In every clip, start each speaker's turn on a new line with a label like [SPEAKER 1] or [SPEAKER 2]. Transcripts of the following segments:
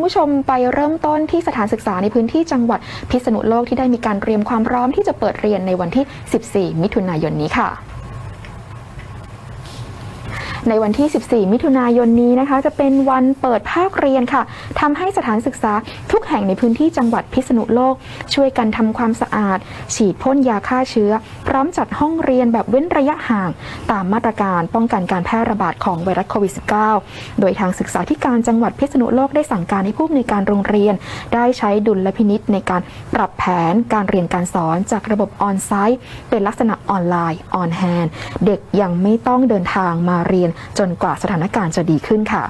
[SPEAKER 1] คุณผู้ชมไปเริ่มต้นที่สถานศึกษาในพื้นที่จังหวัดพิษณุโลกที่ได้มีการเตรียมความพร้อมที่จะเปิดเรียนในวันที่ 14 มิถุนายนนี้ค่ะ ในวันที่ 14 มิถุนายนนี้นะคะ จะเป็นวันเปิดภาคเรียนค่ะทำให้สถานศึกษาทุกแห่งในพื้นที่จังหวัดพิษณุโลก ช่วยกันทำความสะอาด ฉีดพ่นยาฆ่าเชื้อ พร้อมจัดห้องเรียนแบบเว้นระยะห่าง ตามมาตรการป้องกันการแพร่ระบาดของไวรัสโควิด -19 โดยทางศึกษาธิการจังหวัดพิษณุโลกได้สั่งการให้ผู้อำนวยการโรงเรียน ได้ใช้ดุลพินิษในการปรับแผนการเรียนการสอนจากระบบออนไซต์เป็นลักษณะออนไลน์ออนแฮนเด็กยังไม่ต้องเดินทางมาเรียนจนกว่าสถานการณ์จะดีขึ้นค่ะ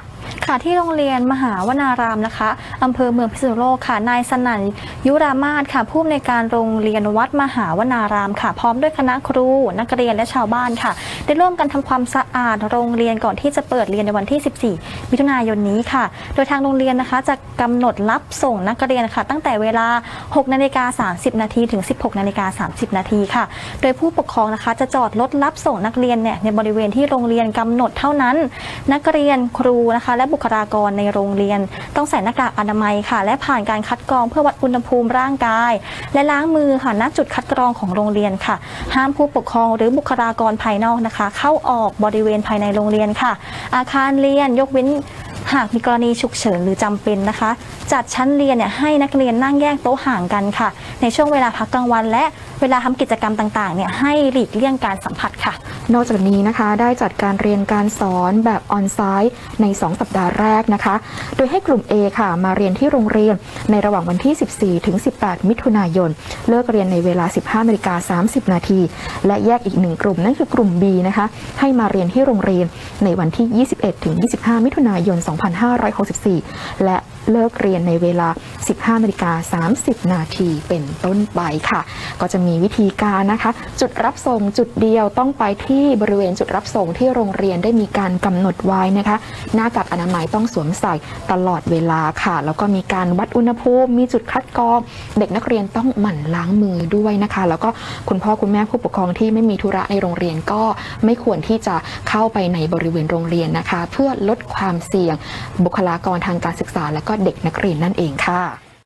[SPEAKER 2] ค่ะที่โรงเรียนมหาวนารามนะคะอำเภอเมืองพิษณุโลกค่ะนายสนั่นยุรามาศค่ะผู้อำนวยการโรงเรียนวัดมหาวนารามค่ะ พร้อมด้วยคณะครูนักเรียนและชาวบ้านค่ะ ได้ร่วมกันทำความสะอาดโรงเรียนก่อนที่จะเปิดเรียนในวันที่ 14 มิถุนายนนี้ค่ะ โดยทางโรงเรียนนะคะจะกำหนดรับส่งนักเรียนค่ะ ตั้งแต่เวลา 6 นาฬิกา 30 นาทีถึง 16 นาฬิกา 30 นาทีค่ะ โดยผู้ปกครองนะคะจะจอดรถรับส่งนักเรียนเนี่ยในบริเวณที่โรงเรียนกำหนดเท่านั้น นักเรียนครูนะคะและบุคลากรในโรงเรียน ต้องใส่หน้ากากอนามัยค่ะ และผ่านการคัดกรองเพื่อวัดอุณหภูมิร่างกาย และล้างมือค่ะณจุดคัดกรองของโรงเรียนค่ะ ห้ามผู้ปกครองหรือบุคลากรภายนอกนะคะ เข้าออกบริเวณภายในโรงเรียนค่ะ อาคารเรียนยกเว้นหากมีกรณีฉุกเฉินหรือจำเป็นนะคะ จัดชั้นเรียนเนี่ยให้นักเรียนนั่งแยกโต๊ะห่างกันค่ะ ในช่วงเวลาพักกลางวัน และเวลาทำกิจกรรมต่างๆเนี่ยให้หลีกเลี่ยงการสัมผัสค่ะ
[SPEAKER 1] นอกจากนี้นะคะได้จัดการเรียนการสอนแบบออนไซต์ใน 2 สัปดาห์แรกนะคะ โดยให้กลุ่ม A ค่ะมาเรียนที่โรงเรียนในระหว่างวันที่ 14 ถึง 18 มิถุนายน เลิกเรียนในเวลา 15นาฬิกา30 นาที และแยกอีกหนึ่งกลุ่มนั่นคือกลุ่ม B นะคะให้มาเรียนที่โรงเรียนในวันที่ 21 ถึง 25 มิถุนายน 2564 และเลิกเรียนในเวลา 15นาฬิกา30 นาทีเป็นต้นไปค่ะ ก็จะมีวิธีการนะคะ จุดรับส่งจุดเดียวต้องไปที่บริเวณจุดรับส่งที่โรงเรียนได้มีการกำหนดไว้นะคะ หน้ากากอนามัยต้องสวมใส่ตลอดเวลาค่ะ แล้วก็มีการวัดอุณหภูมิ มีจุดคัดกรอง เด็กนักเรียนต้องหมั่นล้างมือด้วยนะคะ แล้วก็คุณพ่อคุณแม่ผู้ปกครองที่ไม่มีธุระในโรงเรียนก็ไม่ควรที่จะเข้าไปในบริเวณโรงเรียนนะคะ เพื่อลดความเสี่ยงบุคลากรทางการศึกษาและก็เด็กนักเรียนนั่นเองค่ะ